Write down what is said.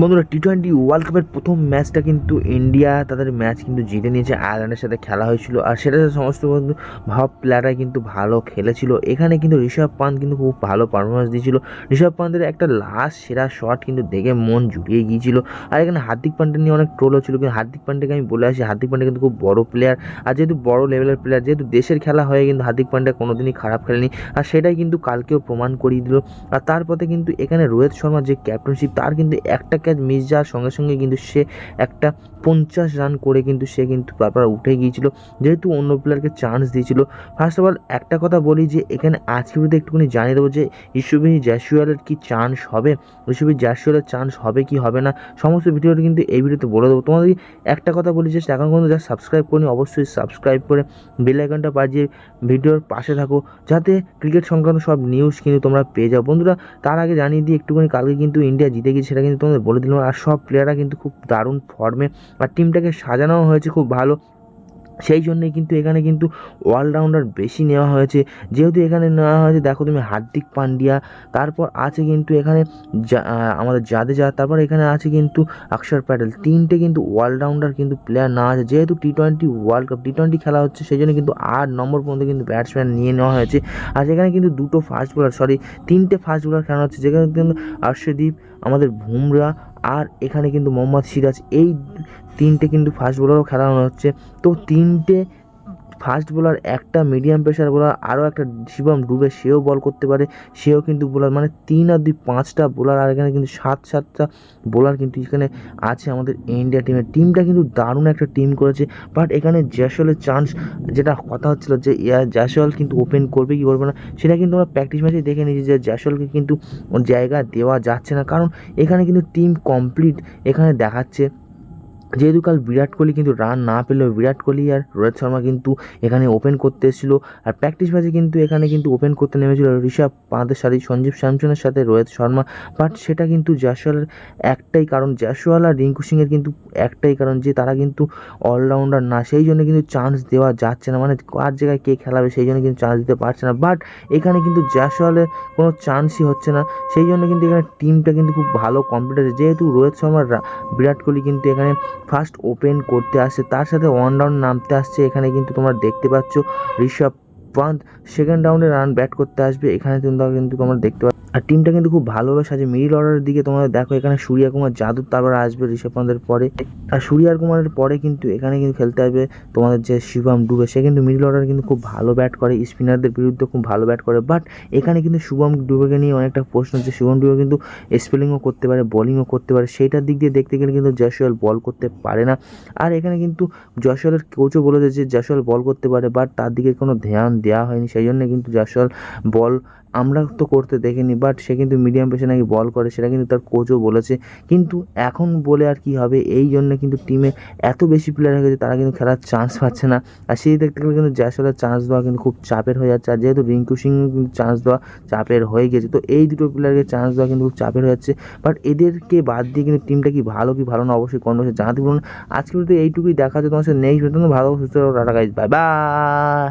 বন্ধুরা টি twenty world কাপের প্রথম ম্যাচটা কিন্তু ইন্ডিয়া তাদের ম্যাচ কিন্তু জিতে নিয়েছে আয়ারল্যান্ডের সাথে খেলা হয়েছিল। আর সেটাতে সমস্ত বন্ধু, ভাব প্লেয়াররা কিন্তু ভালো খেলেছিল। এখানে কিন্তু ঋষভ পান্ত কিন্তু খুব ভালো পারফরমেন্স দিয়েছিল। ঋষভ পান্তের একটা লাস্ট সেরা শট কিন্তু দেখে মন জুড়িয়ে গিয়েছিল। আর এখানে হার্দিক পান্ডে নিয়ে অনেক ট্রোল হচ্ছিল, কিন্তু হার্দিক পান্ডেকে আমি বলে আসি, হার্দিক পান্ডে কিন্তু খুব বড় প্লেয়ার আর যেহেতু বড় লেভেলের প্লেয়ার যেহেতু দেশের খেলা হয়ে কিন্তু হার্দিক পান্ডে কোনোদিনই খারাপ খেলেনি। আর সেটাই কিন্তু কালকেও প্রমাণ করিয়ে দিল। আর তারপরে কিন্তু এখানে রোহিত শর্মা যে ক্যাপ্টেনশিপ তার কিন্তু একটা ক্যাচ মিস যাওয়ার সঙ্গে সঙ্গে কিন্তু সে একটা পঞ্চাশ রান করে কিন্তু সে কিন্তু তারপর উঠে গিয়েছিল। যেহেতু অন্য প্লেয়ারকে চান্স দিয়েছিল। ফার্স্ট অফ অল একটা কথা বলি যে, এখানে আজকে ভিডিওতে একটুখানি জানিয়ে দেবো যে ইস্যুবিহি জ্যাসুয়ালের কি চান্স হবে? ইস্যুবিহি জ্যাসুয়ালের চান্স হবে কি হবে না? সমস্ত ভিডিওটা কিন্তু এই ভিডিওতে বলে দেবো। তোমাদের একটা কথা বলি যে এখন পর্যন্ত যা সাবস্ক্রাইব করিনি, অবশ্যই সাবস্ক্রাইব করে বেল আইকনটা বাজিয়ে ভিডিওর পাশে থাকো। যাতে ক্রিকেট সংক্রান্ত সব নিউজ কিন্তু তোমরা পেয়ে যাও। বন্ধুরা, তার আগে জানিয়ে দিই, একটুখানি কালকে কিন্তু ইন্ডিয়া জিতে গেছে সেটা কিন্তু তোমাদের বলে দিলাম আর সব প্লেয়াররা কিন্তু খুব দারুণ ফর্মে আর টিমটাকে সাজানো হয়েছে খুব ভালো। সেই জন্যই কিন্তু এখানে কিন্তু অলরাউন্ডার বেশি নেওয়া হয়েছে। যেহেতু এখানে নেওয়া হয়েছে, দেখো তুমি হার্দিক পান্ডিয়া, তারপর আছে কিন্তু এখানে আমাদের জাদেজা, তারপর এখানে আছে কিন্তু অক্ষর প্যাটেল। তিনটে কিন্তু অলরাউন্ডার কিন্তু প্লেয়ার নেওয়া আছে যেহেতু T twenty world cup T twenty খেলা হচ্ছে, সেই জন্য কিন্তু আট নম্বর পর্যন্ত কিন্তু ব্যাটসম্যান নিয়ে নেওয়া হয়েছে। আর সেখানে কিন্তু দুটো ফাস্ট বোলার সরি তিনটে ফাস্ট বোলার খেলানো হচ্ছে। যেখানে কিন্তু অর্শদীপ আমাদের বুমরা আর এখানে কিন্তু মোহাম্মদ সিরাজ এই তিনটে কিন্তু ফাস্ট বোলারও খেলানো হচ্ছে। তো তিনটে ফাস্ট বোলার, একটা মিডিয়াম প্রেশার বোলার, আরও একটা শিবম ডুবে, সেও বল করতে পারে, সেও কিন্তু বোলার মানে তিন আর দুই পাঁচটা বোলার, আর এখানে কিন্তু সাত সাতটা বোলার কিন্তু এখানে আছে আমাদের ইন্ডিয়া টিমের। টিমটা কিন্তু দারুণ একটা টিম করেছে বাট এখানে জ্যাসওয়ালের চান্স যেটা কথা হচ্ছিল যে জ্যাসওয়াল কিন্তু ওপেন করবে কি করবে না, সেটা কিন্তু আমরা প্র্যাকটিস ম্যাচে দেখে নিয়েছি যে, জ্যাসওয়ালকে কিন্তু জায়গা দেওয়া যাচ্ছে না, কারণ এখানে কিন্তু টিম কমপ্লিট এখানে দেখাচ্ছে। যেহেতু কাল বিরাট কোহলি কিন্তু রান না পেলেও বিরাট কোহলি আর রোহিত শর্মা কিন্তু এখানে ওপেন করতে এসেছিল। আর প্র্যাকটিস ম্যাচে কিন্তু এখানে কিন্তু ওপেন করতে নেমেছিল ঋষভ পাঁদের সাথে সঞ্জীব স্যামসনের সাথে রোহিত শর্মা। বাট সেটা কিন্তু জাসওয়ালের একটাই কারণ। জাসওয়াল আর রিঙ্কু সিংয়ের কিন্তু একটাই কারণ যে তারা কিন্তু অলরাউন্ডার না। সেই জন্য কিন্তু চান্স দেওয়া যাচ্ছে না। মানে কার জায়গায় কে খেলাবে সেই জন্য কিন্তু চান্স দিতে পারছে না। বাট এখানে কিন্তু জাসওয়ালের কোনো চান্সই হচ্ছে না। সেই জন্য কিন্তু এখানে টিমটা কিন্তু খুব ভালো কম্পিউটার যেহেতু রোহিত শর্মা বিরাট কোহলি কিন্তু এখানে ফার্স্ট ওপেন করতে আসছে তার সাথে ওয়ান রাউন্ড নামতে আসছে, এখানে কিন্তু তোমরা দেখতে পাচ্ছ ঋষভ পান্ত সেকেন্ড রাউন্ডে রান ব্যাট করতে আসবে, এখানে কিন্তু তোমরা দেখতে আর টিমটা কিন্তু খুব ভালোভাবে সাজে মিডিল অর্ডারের দিকে তোমাদের দেখো, এখানে সূর্য কুমার যাদব তারপরে আসবে ঋষভ পান্তের পরে। আর সূর্য কুমারের পরে কিন্তু এখানে কিন্তু খেলতে আসবে তোমাদের যে শিবম ডুবে। সে কিন্তু মিডিল অর্ডার কিন্তু খুব ভালো ব্যাট করে স্পিনারদের বিরুদ্ধে খুব ভালো ব্যাট করে। বাট এখানে কিন্তু শুভম ডুবেকে নিয়ে অনেকটা প্রশ্ন হচ্ছে শুভম ডুবে কিন্তু স্পেলিংও করতে পারে বলিংও করতে পারে। সেইটার দিক দিয়ে দেখতে গেলে কিন্তু জয়সওয়াল বল করতে পারে না। আর এখানে কিন্তু জয়সওয়ালের কোচও বলেছে যে জয়সওয়াল বল করতে পারে বাট তার দিকে কোনো ধ্যান দেওয়া হয়নি। সেই জন্য কিন্তু জয়সওয়াল বল আমরা তো করতে দেখিনি বাট সে কিন্তু মিডিয়াম পেসে নাকি বল করে, সেটা কিন্তু তার কোচও বলেছে। কিন্তু এখন বলে আর কি হবে, এই জন্য কিন্তু টিমে এত বেশি প্লেয়ার হয়ে গেছে, তারা কিন্তু খেলার চান্স পাচ্ছে না। আর সেই দেখতে গেলে কিন্তু জয়সওয়ালের চান্স দেওয়া কিন্তু খুব চাপের হয়ে যাচ্ছে, আর যেহেতু রিঙ্কু সিং কিন্তু চান্স দেওয়া চাপের হয়ে গেছে, তো এই দুটো প্লেয়ারকে চান্স দেওয়া কিন্তু খুব চাপের হয়ে যাচ্ছে। বাট এদেরকে বাদ দিয়ে কিন্তু টিমটা কি ভালো কি ভালো না, অবশ্যই কন্ড জানাতে বলুন আজকে কিন্তু এইটুকুই, দেখা যাচ্ছে তোমার সাথে নেক্সট ভিডিও ভালো সুস্থ টাটা গাইজ বাই বাই